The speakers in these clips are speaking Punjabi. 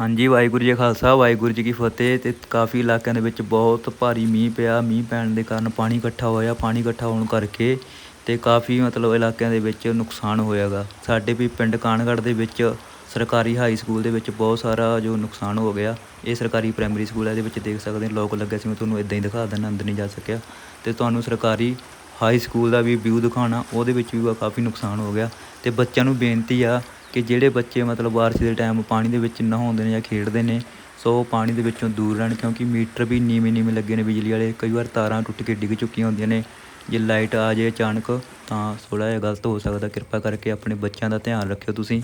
ਹਾਂਜੀ, ਵਾਹਿਗੁਰੂ ਜੀ ਖਾਲਸਾ, ਵਾਹਿਗੁਰੂ ਜੀ ਕੀ ਫਤਿਹ ਤੇ ਕਾਫੀ ਇਲਾਕਿਆਂ ਦੇ ਵਿੱਚ ਬਹੁਤ ਭਾਰੀ ਮੀਂਹ ਪਿਆ। ਮੀਂਹ ਪੈਣ ਦੇ ਕਾਰਨ ਪਾਣੀ ਇਕੱਠਾ ਹੋਇਆ, ਪਾਣੀ ਇਕੱਠਾ ਹੋਣ ਕਰਕੇ ਤੇ ਕਾਫੀ ਮਤਲਬ ਇਲਾਕਿਆਂ ਦੇ ਵਿੱਚ ਨੁਕਸਾਨ ਹੋਇਆਗਾ। ਸਾਡੇ ਵੀ ਪਿੰਡ ਕਾਨਗੜ੍ਹ ਦੇ ਵਿੱਚ ਸਰਕਾਰੀ ਹਾਈ ਸਕੂਲ ਦੇ ਵਿੱਚ ਬਹੁਤ ਸਾਰਾ ਜੋ ਨੁਕਸਾਨ ਹੋ ਗਿਆ। ਇਹ ਸਰਕਾਰੀ ਪ੍ਰਾਇਮਰੀ ਸਕੂਲ ਹੈ ਇਹਦੇ ਵਿੱਚ ਦੇਖ ਸਕਦੇ ਹੋ, ਲੋਕ ਲੱਗੇ ਸੀ, ਮੈਂ ਤੁਹਾਨੂੰ ਇਦਾਂ ਹੀ ਦਿਖਾ ਦਿੰਦਾ, ਅੰਦਰ ਨਹੀਂ ਜਾ ਸਕਿਆ। ਤੇ ਤੁਹਾਨੂੰ ਸਰਕਾਰੀ ਹਾਈ ਸਕੂਲ ਦਾ ਵੀ ਵਿਊ ਦਿਖਾਉਣਾ, ਉਹਦੇ ਵਿੱਚ ਵੀ ਕਾਫੀ ਨੁਕਸਾਨ ਹੋ ਗਿਆ। ਤੇ ਬੱਚਿਆਂ ਨੂੰ ਬੇਨਤੀ ਆ ਕਿ ਜਿਹੜੇ ਬੱਚੇ ਮਤਲਬ ਬਾਰਿਸ਼ ਦੇ ਟਾਈਮ ਪਾਣੀ ਦੇ ਵਿੱਚ ਨਹਾਉਂਦੇ ਨੇ ਜਾਂ ਖੇਡਦੇ ਨੇ, ਸੋ ਉਹ ਪਾਣੀ ਦੇ ਵਿੱਚੋਂ ਦੂਰ ਰਹਿਣ ਕਿਉਂਕਿ ਮੀਟਰ ਵੀ ਨੀਵੇਂ ਨੀਵੇਂ ਲੱਗੇ ਨੇ ਬਿਜਲੀ ਵਾਲੇ, ਕਈ ਵਾਰ ਤਾਰਾਂ ਟੁੱਟ ਕੇ ਡਿੱਗ ਚੁੱਕੀਆਂ ਹੁੰਦੀਆਂ ਨੇ। ਜੇ ਲਾਈਟ ਆ ਜਾਏ ਅਚਾਨਕ ਤਾਂ ਥੋੜ੍ਹਾ ਜਿਹਾ ਗਲਤ ਹੋ ਸਕਦਾ। ਕਿਰਪਾ ਕਰਕੇ ਆਪਣੇ ਬੱਚਿਆਂ ਦਾ ਧਿਆਨ ਰੱਖਿਓ ਤੁਸੀਂ।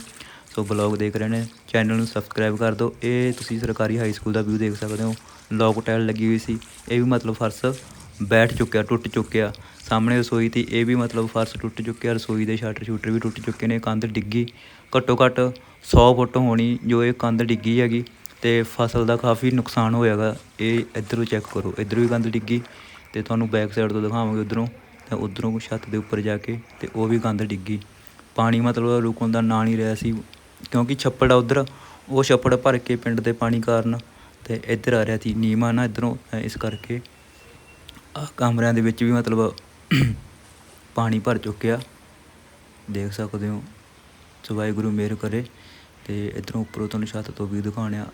ਸੋ ਬਲੌਗ ਦੇਖ ਰਹੇ ਨੇ, ਚੈਨਲ ਨੂੰ ਸਬਸਕ੍ਰਾਈਬ ਕਰ ਦਿਓ। ਇਹ ਤੁਸੀਂ ਸਰਕਾਰੀ ਹਾਈ ਸਕੂਲ ਦਾ ਵਿਊ ਦੇਖ ਸਕਦੇ ਹੋ। ਲੋਕ ਟਾਇਲ ਲੱਗੀ ਹੋਈ ਸੀ। ਇਹ ਵੀ ਮਤਲਬ ਫਰਸ਼ ਬੈਠ ਚੁੱਕਿਆ, ਟੁੱਟ ਚੁੱਕਿਆ। ਸਾਹਮਣੇ ਰਸੋਈ 'ਤੇ ਇਹ ਵੀ ਮਤਲਬ ਫਰਸ਼ ਟੁੱਟ ਚੁੱਕਿਆ, ਰਸੋਈ ਦੇ ਸ਼ਟਰ ਸ਼ੂਟਰ ਵੀ ਟੁੱਟ ਚੁੱਕੇ ਨੇ, ਕੰਧ ਡਿੱਗੀ। ਘੱਟੋ ਘੱਟ 100 ਫੁੱਟ ਹੋਣੀ ਜੋ ਇਹ ਕੰਧ ਡਿੱਗੀ ਹੈਗੀ ਤੇ ਫਸਲ ਦਾ ਕਾਫੀ ਨੁਕਸਾਨ ਹੋਇਆਗਾ, ਇਹ ਇੱਧਰੋਂ ਚੈੱਕ ਕਰੋ। ਇੱਧਰੋਂ ਵੀ ਕੰਧ ਡਿੱਗੀ ਤੇ ਤੁਹਾਨੂੰ ਬੈਕ ਸਾਈਡ ਤੋਂ ਦਿਖਾਵਾਂਗੇ ਉਧਰੋਂ। ਤੇ ਉਧਰੋਂ ਛੱਤ ਦੇ ਉੱਪਰ ਜਾ ਕੇ ਤੇ ਉਹ ਵੀ ਕੰਧ ਡਿੱਗੀ। ਪਾਣੀ ਮਤਲਬ ਰੁਕਣ ਦਾ ਨਾਂ ਨਹੀਂ ਰਿਹਾ ਸੀ, ਕਿਉਂਕਿ ਛੱਪੜ ਆ ਉਧਰ, ਉਹ ਛੱਪੜ ਭਰ ਕੇ ਪਿੰਡ ਦੇ ਪਾਣੀ ਕਾਰਨ ਤੇ ਇੱਧਰ ਆ ਰਿਹਾ ਸੀ। ਨੀਮਾ ਨਾ ਇੱਧਰੋਂ ਇਸ ਕਰਕੇ ਆ ਕਮਰਿਆਂ ਦੇ ਵਿੱਚ ਵੀ ਮਤਲਬ ਪਾਣੀ ਭਰ ਚੁੱਕਿਆ। ਦੇਖ ਸਕਦੇ ਹੋ ਸੋ ਗੁਰੂ ਮੇਰ ਕਰੇ ਤੇ ਇਧਰੋਂ ਉੱਪਰੋਂ ਤੁਹਾਨੂੰ ਛੱਤ ਤੋਂ ਵੀ ਦਿਖਾਉਣਿਆ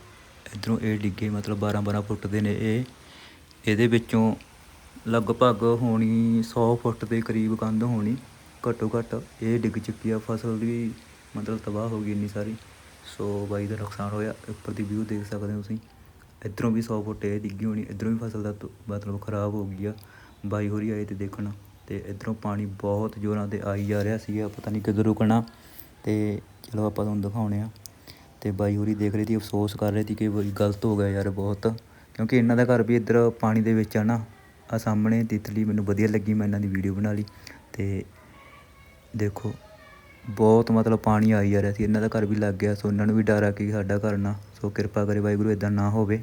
ਇਧਰੋਂ ਇਹ ਡਿੱਗੇ ਮਤਲਬ 12 12 ਫੁੱਟ ਦੇ ਨੇ ਇਹ। ਇਹਦੇ ਵਿੱਚੋਂ ਲਗਭਗ ਹੋਣੀ 100 ਫੁੱਟ ਦੇ ਕਰੀਬ ਕੰਧ ਹੋਣੀ, ਘੱਟੋ ਘੱਟ ਇਹ ਡਿੱਗ ਚੁੱਕੀ ਆ। ਫਸਲ ਵੀ ਮਤਲਬ ਤਬਾਹ ਹੋ ਗਈ ਇੰਨੀ ਸਾਰੀ। ਸੋ ਬਾਈ ਦਾ ਨੁਕਸਾਨ ਹੋਇਆ। ਉੱਪਰ ਦੀ ਵਿਊ ਦੇਖ ਸਕਦੇ ਹੋ ਤੁਸੀਂ। ਇੱਧਰੋਂ ਵੀ ਸੌ ਫੁੱਟ ਇਹ ਡਿੱਗੀ ਹੋਣੀ, ਇੱਧਰੋਂ ਵੀ ਫਸਲ ਦਾ ਮਤਲਬ ਖਰਾਬ ਹੋ ਗਈ ਆ, ਬਾਈ ਹੋਰੀ ਆਏ ਤੇ ਦੇਖਣ ਅਤੇ ਇੱਧਰੋਂ ਪਾਣੀ ਬਹੁਤ ਜ਼ੋਰਾਂ ਤੇ ਆਈ ਜਾ ਰਿਹਾ ਸੀਗਾ, ਪਤਾ ਨਹੀਂ ਕਿੱਧਰ ਰੁਕਣਾ ਅਤੇ ਚਲੋ ਆਪਾਂ ਤੁਹਾਨੂੰ ਦਿਖਾਉਣੇ ਆ ਅਤੇ ਬਾਈ ਹੋਰੀ ਦੇਖ ਰਹੀ ਸੀ, ਅਫਸੋਸ ਕਰ ਰਹੀ ਸੀ ਕਿ ਬਈ ਗਲਤ ਹੋ ਗਿਆ ਯਾਰ ਬਹੁਤ, ਕਿਉਂਕਿ ਇਹਨਾਂ ਦਾ ਘਰ ਵੀ ਇੱਧਰ ਪਾਣੀ ਦੇ ਵਿੱਚ ਆ ਨਾ ਆ ਸਾਹਮਣੇ ਤਿਤਲੀ ਮੈਨੂੰ ਵਧੀਆ ਲੱਗੀ ਮੈਂ ਇਹਨਾਂ ਦੀ ਵੀਡੀਓ ਬਣਾ ਲਈ ਅਤੇ ਦੇਖੋ ਬਹੁਤ ਮਤਲਬ ਪਾਣੀ ਆਈ ਜਾ ਰਿਹਾ ਸੀ, ਇਹਨਾਂ ਦਾ ਘਰ ਵੀ ਲੱਗ ਗਿਆ, ਸੋ ਇਹਨਾਂ ਨੂੰ ਵੀ ਡਰ ਆ ਕਿ ਸਾਡਾ ਘਰ ਨਾ, ਸੋ ਕਿਰਪਾ ਕਰੇ ਵਾਹਿਗੁਰੂ ਇਦਾਂ ਨਾ ਹੋਵੇ।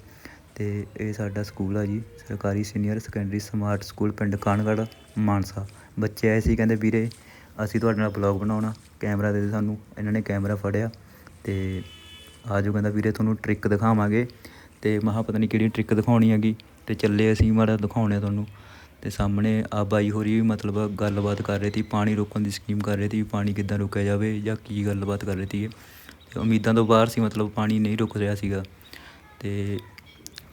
ਅਤੇ ਇਹ ਸਾਡਾ ਸਕੂਲ ਆ ਜੀ, ਸਰਕਾਰੀ ਸੀਨੀਅਰ ਸੈਕੰਡਰੀ ਸਮਾਰਟ ਸਕੂਲ ਪਿੰਡ ਕਾਨਗੜ੍ਹ ਮਾਨਸਾ। ਬੱਚੇ ਆਏ ਸੀ, ਕਹਿੰਦੇ ਵੀਰੇ, ਅਸੀਂ ਤੁਹਾਡੇ ਨਾਲ ਬਲੌਗ ਬਣਾਉਣਾ, ਕੈਮਰਾ ਦੇ ਦਿਓ ਸਾਨੂੰ, ਇਹਨਾਂ ਨੇ ਕੈਮਰਾ ਫੜਿਆ ਤੇ ਆਜੋ ਕਹਿੰਦਾ ਵੀਰੇ ਤੁਹਾਨੂੰ ਟ੍ਰਿਕ ਦਿਖਾਵਾਂਗੇ। ਤੇ ਮਹਾ ਪਤਾ ਨਹੀਂ ਕਿਹੜੀ ਟ੍ਰਿਕ ਦਿਖਾਉਣੀ ਹੈਗੀ, ਤੇ ਚੱਲੇ ਅਸੀਂ ਮਾੜਾ ਦਿਖਾਉਣੇ ਆ ਤੁਹਾਨੂੰ। ਤੇ ਸਾਹਮਣੇ ਆ ਬਾਈ ਹੋਰੀ ਵੀ ਮਤਲਬ ਗੱਲਬਾਤ ਕਰ ਰਹੇ ਸੀ, ਪਾਣੀ ਰੋਕਣ ਦੀ ਸਕੀਮ ਕਰ ਰਹੇ ਸੀ ਪਾਣੀ ਕਿੱਦਾਂ ਰੋਕਿਆ ਜਾਵੇ ਜਾਂ ਕੀ ਗੱਲਬਾਤ ਕਰ ਰਹੇ ਸੀ ਇਹ। ਤੇ ਉਮੀਦਾਂ ਤੋਂ ਬਾਹਰ ਸੀ ਮਤਲਬ ਪਾਣੀ ਨਹੀਂ ਰੁਕ ਰਿਹਾ ਸੀਗਾ। ਤੇ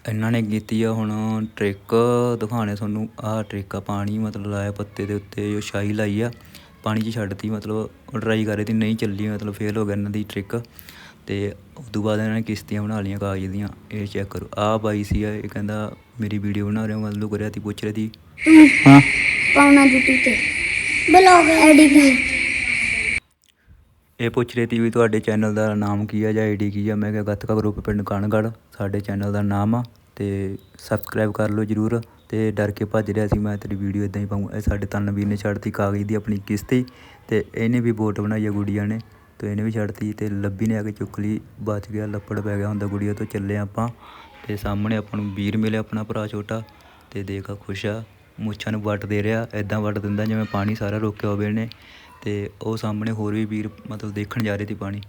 ਇਹਨਾਂ ਨੇ ਕੀਤੀ ਆ ਹੁਣ ਟ੍ਰਿਕ ਦਿਖਾਣੇ ਤੁਹਾਨੂੰ। ਆਹ ਟ੍ਰਿਕ ਆ ਪਾਣੀ ਮਤਲਬ ਲਾਇਆ ਪੱਤੇ ਦੇ ਉੱਤੇ ਉਹ ਛਾਈ ਲਾਈ ਆ। ਪਾਣੀ 'ਚ ਛੱਡਤੀ, ਮਤਲਬ ਟਰਾਈ ਕਰ ਰਹੀ ਸੀ, ਨਹੀਂ ਚੱਲੀ, ਮਤਲਬ ਫੇਲ ਹੋ ਗਿਆ ਇਹਨਾਂ ਦੀ ਟ੍ਰਿਕ। ਤੇ ਉਸ ਤੋਂ ਬਾਅਦ ਇਹਨਾਂ ਨੇ ਕਿਸ਼ਤੀਆਂ ਬਣਾ ਲਈਆਂ ਕਾਗਜ਼ ਦੀਆਂ ਇਹ ਚੈੱਕ ਕਰੋ। ਆਹ ਬਾਈ ਸੀ ਇਹ ਕਹਿੰਦਾ ਮੇਰੀ ਵੀਡੀਓ ਬਣਾ ਰਹੇ ਹੋ ਮਤਲਬ ਕਰਿਆ ਤੀ ਪੁੱਛ ਰਹੀ ਸੀ। ਹਾਂ। ਪਾਉਣਾ ਡਿਊਟੀ ਤੇ ਬਲੌਗ ਐਡੀਟਿੰਗ ਇਹ ਪੁੱਛ ਰਹੀ ਸੀ ਵੀ ਤੁਹਾਡੇ ਚੈਨਲ ਦਾ ਨਾਮ ਕੀ ਆ ਜਾਂ ਆਈਡੀ ਕੀ ਆ? ਮੈਂ ਕਿਹਾ ਗੱਤਕਾ ਗਰੁੱਪ ਪਿੰਡ ਕਾਨਗੜ੍ਹ ਸਾਡੇ ਚੈਨਲ ਦਾ ਨਾਮ ਆ ਤੇ ਸਬਸਕ੍ਰਾਈਬ ਕਰ ਲਓ ਜਰੂਰ ਤੇ ਡਰ ਕੇ ਭੱਜ ਰਿਹਾ ਸੀ ਮੈਂ ਤੇਰੀ ਵੀਡੀਓ ਇਦਾਂ ਹੀ ਪਾਊਂ ਇਹ ਸਾਡੇ ਤਨਵੀਰ ਨੇ ਛੱਡਤੀ ਕਾਗਜ਼ ਦੀ ਆਪਣੀ ਕਿਸ਼ਤੀ ਤੇ ਇਹਨੇ ਵੀ ਬੋਟ ਬਣਾਈ ਆ ਗੁੜੀਆ ਨੇ। ਤੇ ਇਹਨੇ ਵੀ ਛੱਡਤੀ ਤੇ ਲੱਭੀ ਨੇ ਆ ਕੇ ਚੁੱਕ ਲਈ, ਬਚ ਗਿਆ, ਲੱਪੜ ਪੈ ਗਿਆ ਹੁੰਦਾ ਗੁੜੀਆ ਤੋਂ ਚੱਲੇ ਆਪਾਂ। ਤੇ ਸਾਹਮਣੇ ਆਪਾਂ ਨੂੰ ਵੀਰ ਮਿਲਿਆ ਆਪਣਾ ਭਰਾ ਛੋਟਾ, ਤੇ ਦੇਖ ਆ ਖੁਸ਼ ਆ, ਮੁੱਛਾਂ ਨੂੰ ਵੱਟ ਦੇ ਰਿਹਾ ਐਦਾਂ ਵੱਟ ਦਿੰਦਾ ਜਿਵੇਂ ਪਾਣੀ ਸਾਰਾ ਰੋਕਿਆ ਹੋਵੇ ਇਹਨੇ। ਤੇ ਉਹ ਸਾਹਮਣੇ ਹੋਰ ਵੀ ਵੀਰ ਮਤਲਬ ਦੇਖਣ ਜਾ ਰਹੇ ਸੀ ਪਾਣੀ।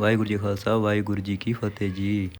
ਵਾਹਿਗੁਰੂ ਜੀ ਖਾਲਸਾ, ਵਾਹਿਗੁਰੂ ਜੀ ਕੀ ਫਤਿਹ ਜੀ।